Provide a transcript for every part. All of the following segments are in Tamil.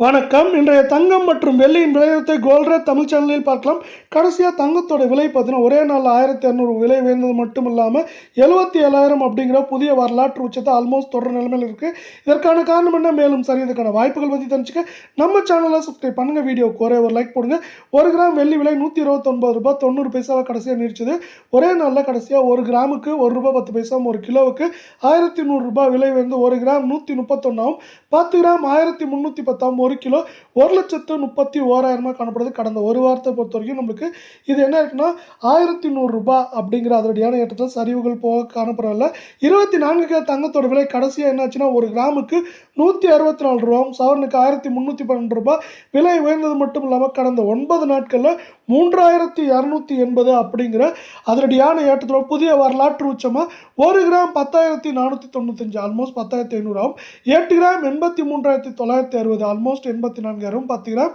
வணக்கம். இன்றைய தங்கம் மற்றும் வெள்ளியின் விலையத்தை கோல்ரேட் தமிழ் சேனலில் பார்க்கலாம். கடைசியாக தங்கத்தோட விலை பார்த்தீங்கன்னா ஒரே நாள் ஆயிரத்தி இரநூறு விலை உயர்ந்தது மட்டும் இல்லாமல் எழுபத்தி ஏழாயிரம் அப்படிங்கிற புதிய வரலாற்று உச்சத்தை ஆல்மோஸ்ட் தொடர் நிலைமையில் இருக்குது இதற்கான காரணம் என்ன? மேலும் சரி இதுக்கான வாய்ப்புகள் பற்றி தெரிஞ்சுக்க நம்ம சேனலை சப்ஸ்கிரைப் பண்ணுங்கள் வீடியோ ஒரே ஒரு லைக் போடுங்க. ஒரு கிராம் வெள்ளி விலை நூற்றி இருபத்தொன்பது ரூபாய் தொண்ணூறு பைசாவை கடைசியாக நீடிச்சது. ஒரே நாளில் கடைசியாக ஒரு கிராமுக்கு ஒரு ரூபாய் பத்து பைசாவும் ஒரு கிலோவுக்கு ஆயிரத்தி நூறுரூபா விலை வந்து ஒரு கிராம் நூற்றி முப்பத்தொன்னாவும் பத்து கிராம் ஆயிரத்தி முந்நூற்றி பத்தாம் ஒரு கிலோ ஒரு லட்சத்து முப்பத்தி ஓராயிரமாக காணப்படுது. கடந்த ஒரு வாரத்தை பொறுத்த வரைக்கும் நம்மளுக்கு இது என்ன இருக்குன்னா ஆயிரத்தி நூறுரூபா அப்படிங்கிற அதனுடையான ஏற்றத்தில் சரிவுகள் போக காணப்படவில்ல. இருபத்தி நான்கு கிலோ தங்கத்தோட விலை கடைசியாக என்னாச்சுன்னா ஒரு கிராமுக்கு நூற்றி அறுபத்தி நாலு ரூபாவும் சவரனுக்கு ஆயிரத்தி முந்நூற்றி பன்னெண்டு ரூபாய். விலை உயர்ந்தது மட்டும் இல்லாமல் கடந்த ஒன்பது நாட்களில் மூன்றாயிரத்தி இரநூத்தி எண்பது அப்படிங்கிற அதனடியான ஏற்றத்தோட புதிய வரலாற்று உச்சமாக ஒரு கிராம் பத்தாயிரத்தி நானூற்றி தொண்ணூத்தஞ்சு ஆல்மோஸ்ட் பத்தாயிரத்தி ஐநூறாகும் எட்டு கிராம் எண்பத்தி மூன்றாயிரத்தி தொள்ளாயிரத்தி அறுபது ஆல்மோஸ்ட் எண்பத்தி நான்காயிரம் பார்த்தீங்கன்னா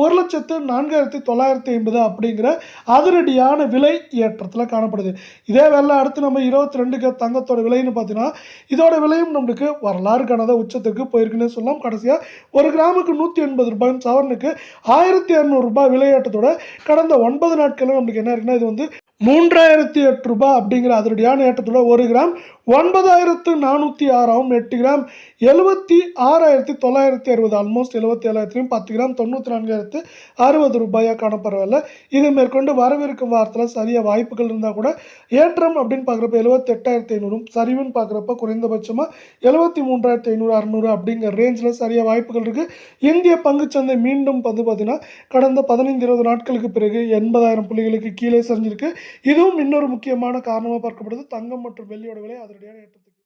ஒரு லட்சத்து நான்காயிரத்தி தொள்ளாயிரத்தி ஐம்பது அப்படிங்கிற அதிரடியான விலை ஏற்றத்தில் காணப்படுது. இதே வேலை அடுத்து நம்ம இருபத்தி ரெண்டுக்கு தங்கத்தோட விலைன்னு பார்த்தீங்கன்னா இதோட விலையும் நம்மளுக்கு வரலாறு காணாத உச்சத்துக்கு போயிருக்குன்னு சொல்லலாம். கடைசியாக ஒரு கிராமுக்கு நூற்றி எண்பது ரூபாயும் சவரனுக்கு ஆயிரத்தி இரநூறுபா விலையேற்றத்தோட கடந்த ஒன்பது நாட்களில் நம்மளுக்கு என்ன இருக்குன்னா இது வந்து மூன்றாயிரத்தி எட்டு ரூபாய் அப்படிங்கிற அதிரடியான ஏற்றத்தோட ஒரு கிராம் ஒன்பதாயிரத்து நானூற்றி ஆறாவும் எட்டு கிராம் எழுபத்தி ஆறாயிரத்தி தொள்ளாயிரத்தி அறுபது ஆல்மோஸ்ட் எழுபத்தி ஏழாயிரத்திலையும் பத்து கிராம் தொண்ணூற்றி நான்காயிரத்து அறுபது ரூபாயாக காணப்படவில்லை இது மேற்கொண்டு வரவிருக்கும் வாரத்தில் சரியாக வாய்ப்புகள் இருந்தால் கூட ஏற்றம் அப்படின்னு பார்க்குறப்ப எழுபத்தி எட்டாயிரத்தி ஐநூறும் சரிவுன்னு பார்க்குறப்ப குறைந்தபட்சமாக எழுபத்தி மூன்றாயிரத்தி ஐநூறு அறநூறு அப்படிங்கிற ரேஞ்சில் சரியாக வாய்ப்புகள் இருக்குது இந்திய பங்குச்சந்தை மீண்டும் வந்து பார்த்தீங்கன்னா கடந்த பதினைந்து இருபது நாட்களுக்கு பிறகு எண்பதாயிரம் புள்ளிகளுக்கு கீழே சரிஞ்சிருக்கு. இதுவும் இன்னொரு முக்கியமான காரணமாக பார்க்கப்படுது தங்கம் மற்றும் வெள்ளியோட விலை அதிரடியான ஏற்றத்துக்கு